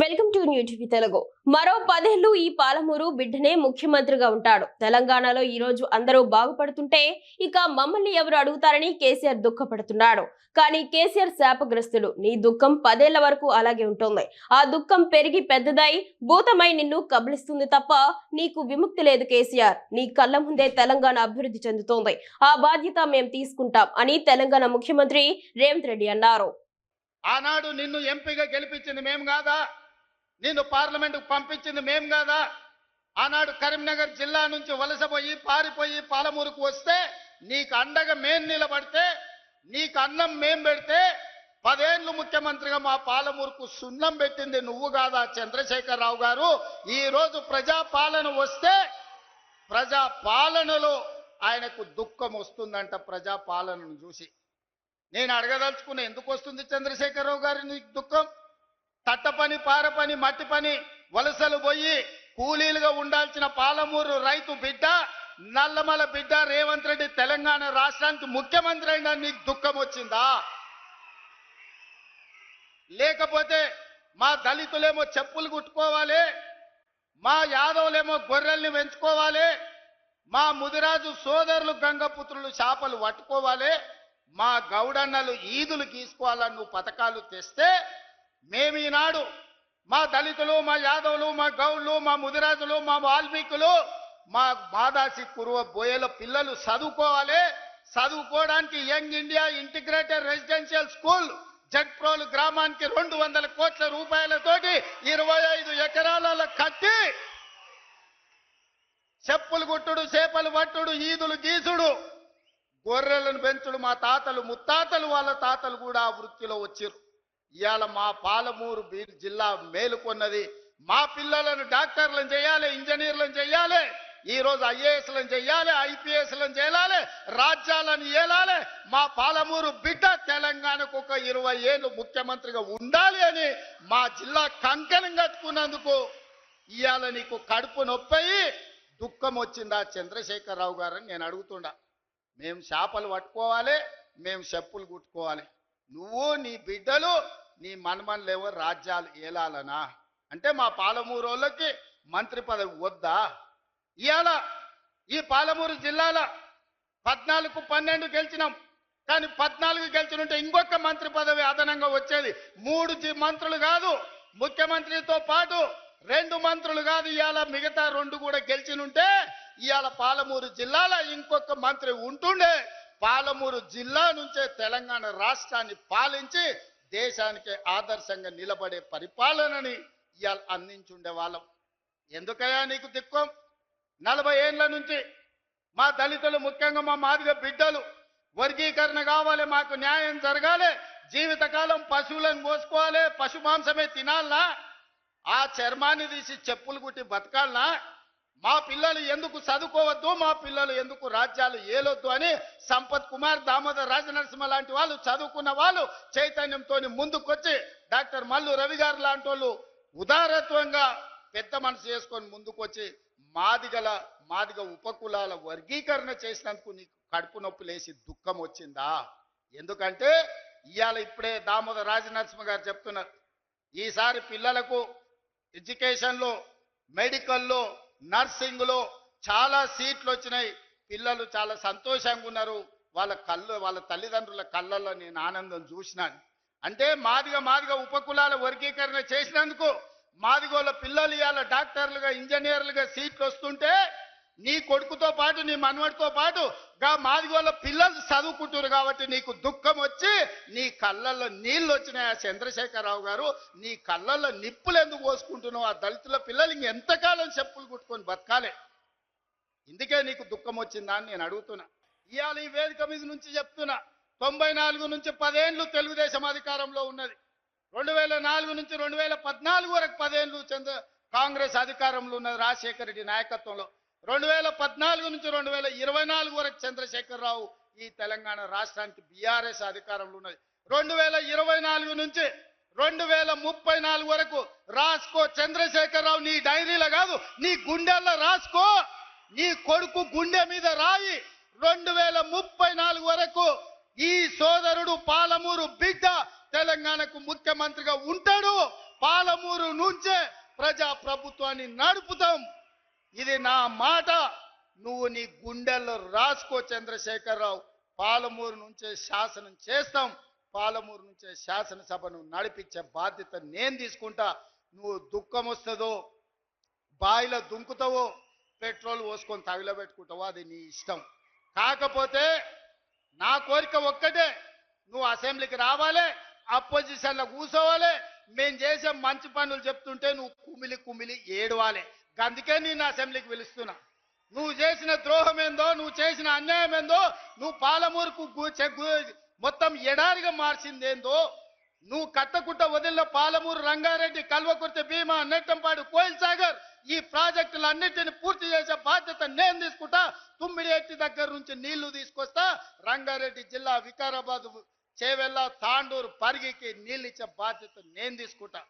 Welcome to new TV Telugu. మరో పదేళ్ళు ఈ పాలమూరు బిడ్డనే ముఖ్యమంత్రిగా ఉంటాడు. తెలంగాణలో ఈ రోజు అందరూ బాగుపడుతుంటే ఇక మమ్మల్ని ఎవరు అడుగుతారని కేసీఆర్ దుఃఖపడుతున్నాడు. కానీ కేసీఆర్ శాపగ్రస్తుడు నీ దుఃఖం పదేళ్ళ వరకు అలాగే ఉంటుంది. ఆ దుఃఖం పెరిగి పెద్దదై భూతమై నిన్ను కబలిస్తుంది తప్ప నీకు విముక్తి లేదు కేసీఆర్. నీ కళ్ళ ముందే తెలంగాణ అభివృద్ధి చెందుతోంది. ఆ బాధ్యత మేము తీసుకుంటాం అని తెలంగాణ ముఖ్యమంత్రి రేవంత్ రెడ్డి అన్నారు. ఆనాడు నిన్ను ఎంపీగా గెలిపించింది మేము కాదా? నిన్ను పార్లమెంటుకు పంపించింది మేం కాదా? ఆనాడు కరీంనగర్ జిల్లా నుంచి వలసపోయి పారిపోయి పాలమూరుకు వస్తే నీకు అండగా మేం నిలబడితే నీకు అన్నం మేం పెడితే పదేళ్ళు ముఖ్యమంత్రిగా మా పాలమూరుకు సున్నం పెట్టింది నువ్వు కాదా చంద్రశేఖరరావు గారు? ఈరోజు ప్రజాపాలన వస్తే ప్రజాపాలనలో ఆయనకు దుఃఖం వస్తుందంట ప్రజాపాలనను చూసి. నేను అడగదలుచుకున్న ఎందుకు వస్తుంది చంద్రశేఖరరావు గారి నీకు దుఃఖం? తట్ట పని పార పని మట్టి పని వలసలు పోయి కూలీలుగా ఉండాల్సిన పాలమూరు రైతు బిడ్డ నల్లమల బిడ్డ రేవంత్ రెడ్డి తెలంగాణ రాష్ట్రానికి ముఖ్యమంత్రి అయినా నీకు దుఃఖం వచ్చిందా? లేకపోతే మా దళితులేమో చెప్పులు కుట్టుకోవాలి మా యాదవులేమో గొర్రెల్ని పెంచుకోవాలి మా ముదిరాజు సోదరులు గంగపుత్రులు చేపలు పట్టుకోవాలి మా గౌడన్నలు ఈదులు గీసుకోవాలని నువ్వు పథకాలు తెస్తే మేము ఈనాడు మా దళితులు మా యాదవులు మా గౌళ్ళు మా ముదిరాజులు మా వాల్మీకులు మా మాదాసి కురువ బోయల పిల్లలు చదువుకోవాలి. చదువుకోవడానికి young India integrated residential school Jadprolu గ్రామానికి రెండు వందల కోట్ల రూపాయలతోటి ఇరవై ఐదు ఎకరాల కట్టి చెప్పులు గుట్టుడు చేపలు పట్టుడు ఈదులు గీసుడు. గొర్రెలను పెంచుడు మా తాతలు ముత్తాతలు వాళ్ళ తాతలు కూడా ఆ వృత్తిలో వచ్చారు ఇవాళ మా పాలమూరు జిల్లా మేలుకొన్నది. మా పిల్లలను డాక్టర్లను చేయాలి ఇంజనీర్లను చేయాలి ఈ రోజు ఐఏఎస్లను చేయాలి ఐపీఎస్లను చేయాలి రాజ్యాలను ఏలాలి. మా పాలమూరు బిడ్డ తెలంగాణకు ఒక ఇరవై ఏళ్ళు ముఖ్యమంత్రిగా ఉండాలి అని మా జిల్లా కంకణం కట్టుకున్నందుకు ఇవాళ నీకు కడుపు నొప్పయి దుఃఖం వచ్చిందా చంద్రశేఖరరావు గారని నేను అడుగుతుండా. మేము చేపలు పట్టుకోవాలి మేము చెప్పులు కుట్టుకోవాలి. నువ్వు నీ బిడ్డలు నీ మనమన్లేవో రాజ్యాలు ఏలాలనా? అంటే మా పాలమూరు వాళ్ళకి మంత్రి పదవి వద్దా? ఇవాళ ఈ పాలమూరు జిల్లాల పద్నాలుగు పన్నెండు గెలిచినాం. కానీ పద్నాలుగు గెలిచినుంటే ఇంకొక మంత్రి పదవి అదనంగా వచ్చేది. మూడు మంత్రులు కాదు ముఖ్యమంత్రితో పాటు రెండు మంత్రులు కాదు ఇవాళ మిగతా రెండు కూడా గెలిచినుంటే ఇవాళ పాలమూరు జిల్లాలో ఇంకొక మంత్రి ఉంటుండే. పాలమూరు జిల్లా నుంచే తెలంగాణ రాష్ట్రాన్ని పాలించి దేశానికి ఆదర్శంగా నిలబడే పరిపాలనని ఇవాళ అందించుండే వాళ్ళం. ఎందుకయ్యా నీకు దిక్కం? నలభై ఏండ్ల నుంచి మా దళితులు ముఖ్యంగా మా మాదిగ బిడ్డలు వర్గీకరణ కావాలి మాకు న్యాయం జరగాలి జీవితకాలం పశువులను కోసుకోవాలి పశు మాంసమే తినాలనా? ఆ చర్మాన్ని తీసి చెప్పులు కుట్టి బతకాలనా? మా పిల్లలు ఎందుకు చదువుకోవద్దు మా పిల్లలు ఎందుకు రాజ్యాలు ఏలొద్దు అని సంపత్ కుమార్ దామోదర్ రాజనరసింహ లాంటి వాళ్ళు చదువుకున్న వాళ్ళు చైతన్యంతో ముందుకొచ్చి డాక్టర్ మల్లు రవి గారు లాంటి వాళ్ళు ఉదారత్వంగా పెద్ద మనసు చేసుకొని ముందుకొచ్చి మాదిగల మాదిగ ఉపకులాల వర్గీకరణ చేసినందుకు నీకు కడుపు నొప్పి లేచి దుఃఖం వచ్చిందా? ఎందుకంటే ఇవాళ ఇప్పుడే దామోదర్ రాజనరసింహ గారు చెప్తున్నారు ఈసారి పిల్లలకు ఎడ్యుకేషన్లో మెడికల్లో నర్సింగ్లో చాలా సీట్లు వచ్చినాయి పిల్లలు చాలా సంతోషంగా ఉన్నారు వాళ్ళ కళ్ళు వాళ్ళ తల్లిదండ్రుల కళ్ళల్లో నేను ఆనందం చూసినాను. అంటే మాదిగా మాదిగా ఉపకులాల వర్గీకరణ చేసినందుకు మాదిగోళ్ళ పిల్లలు ఇవాళ డాక్టర్లుగా ఇంజనీర్లుగా సీట్లు వస్తుంటే నీ కొడుకుతో పాటు నీ మనవడితో పాటు గా మాదిగోళ్ళ పిల్లలు చదువుకుంటారు కాబట్టి నీకు దుఃఖం వచ్చి నీ కళ్ళల్లో నీళ్ళు వచ్చినాయి చంద్రశేఖరరావు గారు. నీ కళ్ళల్లో నిప్పులు ఎందుకు పోసుకుంటున్నావు? ఆ దళితుల పిల్లలు ఇంకెంతకాలం చెప్పులు కుట్టుకొని బతకాలే? ఇందుకే నీకు దుఃఖం వచ్చిందా అని నేను అడుగుతున్నా. ఇవాళ ఈ వేదిక మీద నుంచి చెప్తున్నా. తొంభై నాలుగు నుంచి పదేళ్ళు తెలుగుదేశం అధికారంలో ఉన్నది. రెండు వేల నాలుగు నుంచి రెండు వేల పద్నాలుగు వరకు పదేళ్ళు చంద్ర కాంగ్రెస్ అధికారంలో ఉన్నది రాజశేఖర రెడ్డి నాయకత్వంలో. రెండు వేల పద్నాలుగు నుంచి రెండు వేల ఇరవై నాలుగు వరకు చంద్రశేఖరరావు ఈ తెలంగాణ రాష్ట్రానికి బీఆర్ఎస్ అధికారంలో ఉన్నది. రెండు వేల ఇరవై నాలుగు నుంచి రెండు వేల ముప్పై నాలుగు వరకు రాసుకో చంద్రశేఖరరావు నీ డైరీలో కాదు నీ గుండెల్లో రాసుకో. నీ కొడుకు గుండె మీద రాయి. రెండు వేల ముప్పై నాలుగు వరకు ఈ సోదరుడు పాలమూరు బిడ్డ తెలంగాణకు ముఖ్యమంత్రిగా ఉంటాడు. పాలమూరు నుంచే ప్రజా ప్రభుత్వాన్ని నడుపుతాం. ఇది నా మాట. నువ్వు నీ గుండెల్లో రాసుకో చంద్రశేఖరరావు. పాలమూరు నుంచే శాసనం చేస్తాం. పాలమూరు నుంచే శాసనసభను నడిపించే బాధ్యత నేను తీసుకుంటా. నువ్వు దుఃఖం వస్తుందో బాయిలో దుంకుతావో పెట్రోల్ పోసుకొని తగిలబెట్టుకుంటావో అది నీ ఇష్టం. కాకపోతే నా కోరిక ఒక్కటే. నువ్వు అసెంబ్లీకి రావాలి అపోజిషన్లో కూర్చోవాలి. మేము చేసే మంచి పనులు చెప్తుంటే నువ్వు కుమిలి కుమిలి ఏడవాలి. అందుకే నేను అసెంబ్లీకి పిలుస్తున్నా. నువ్వు చేసిన ద్రోహం ఏందో నువ్వు చేసిన అన్యాయం ఏందో నువ్వు పాలమూరుకు గు- మొత్తం ఎడారిగా మార్చిందేందో నువ్వు కట్టకుట్ట వదిలిన పాలమూరు రంగారెడ్డి కల్వకుర్తి భీమా నెట్టంపాడు కోయిల్ సాగర్ ఈ ప్రాజెక్టులన్నిటిని పూర్తి చేసే బాధ్యత నేను తీసుకుంటా. తుమ్మిడి ఎట్టి దగ్గర నుంచి నీళ్ళు తీసుకొస్తా. రంగారెడ్డి జిల్లా వికారాబాద్ చేవెళ్ళ తాండూరు పరిగికి నీళ్ళు ఇచ్చే బాధ్యత నేను తీసుకుంటా.